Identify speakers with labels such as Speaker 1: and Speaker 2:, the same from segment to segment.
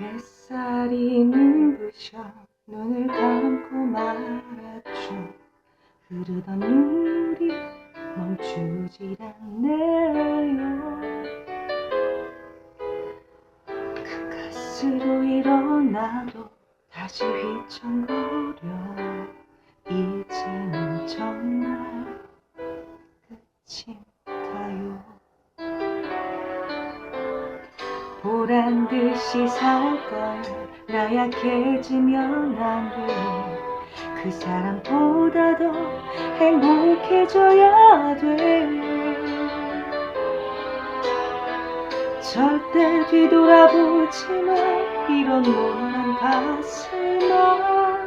Speaker 1: 햇살이 눈을 감고 말았죠. 흐르던 물이 멈추질 않네요. 가까스로 일어나도 다시 휘청거려. 이제는 정말 끝인가요 보란 듯이 살걸. 나 약해지면 안돼그 사람보다 더 행복해져야 돼. 절대 뒤돌아보지 마 이런 못난 가슴아.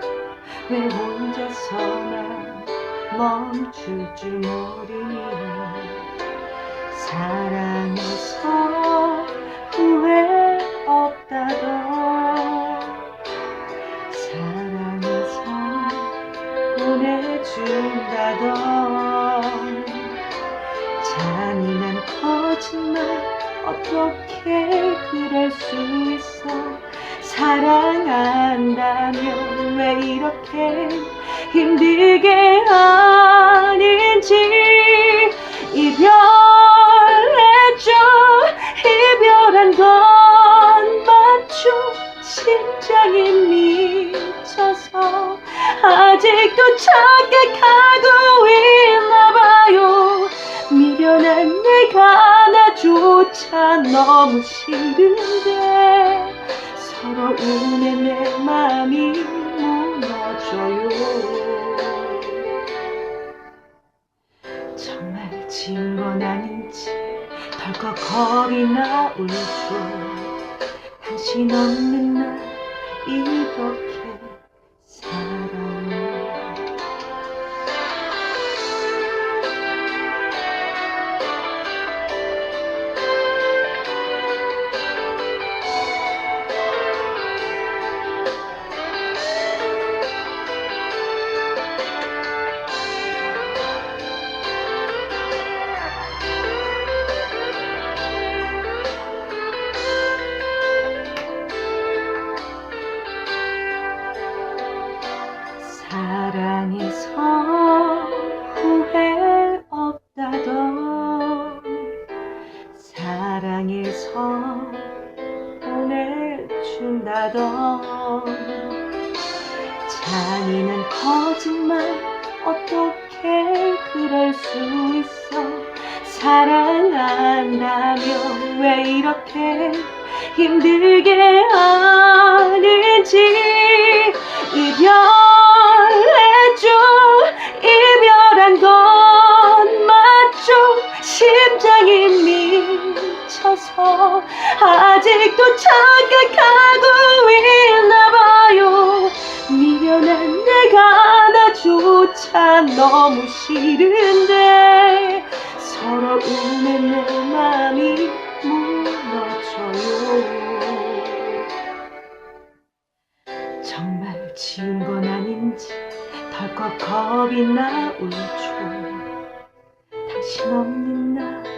Speaker 1: 왜 혼자서만 멈출 줄 모르니. 사랑 준다던 잔인한 거짓말 어떻게 그럴 수 있어? 사랑한다면 왜 이렇게 힘들게 하 아직도 착각하고 있나봐요. 미련한 내가 나조차 너무 싫은데 서러움에 내 맘이 무너져요. 정말 지은 건 아닌지 덜컥 겁이 나올죠 당신 없는 날 이렇게 준다던 잔인한 거짓말 어떻게 그럴 수 있어? 사랑한다면 왜 이렇게 힘들게 하는지 이별해줘 이별한 건 맞죠? 심장이 미 쳐서 아직도 착각하고 있나봐요. 미련한 내가 나조차 너무 싫은데 서러움에 내 맘이 무너져요. 정말 지은 건 아닌지 덜컥 겁이 나올죠 당신 없는 날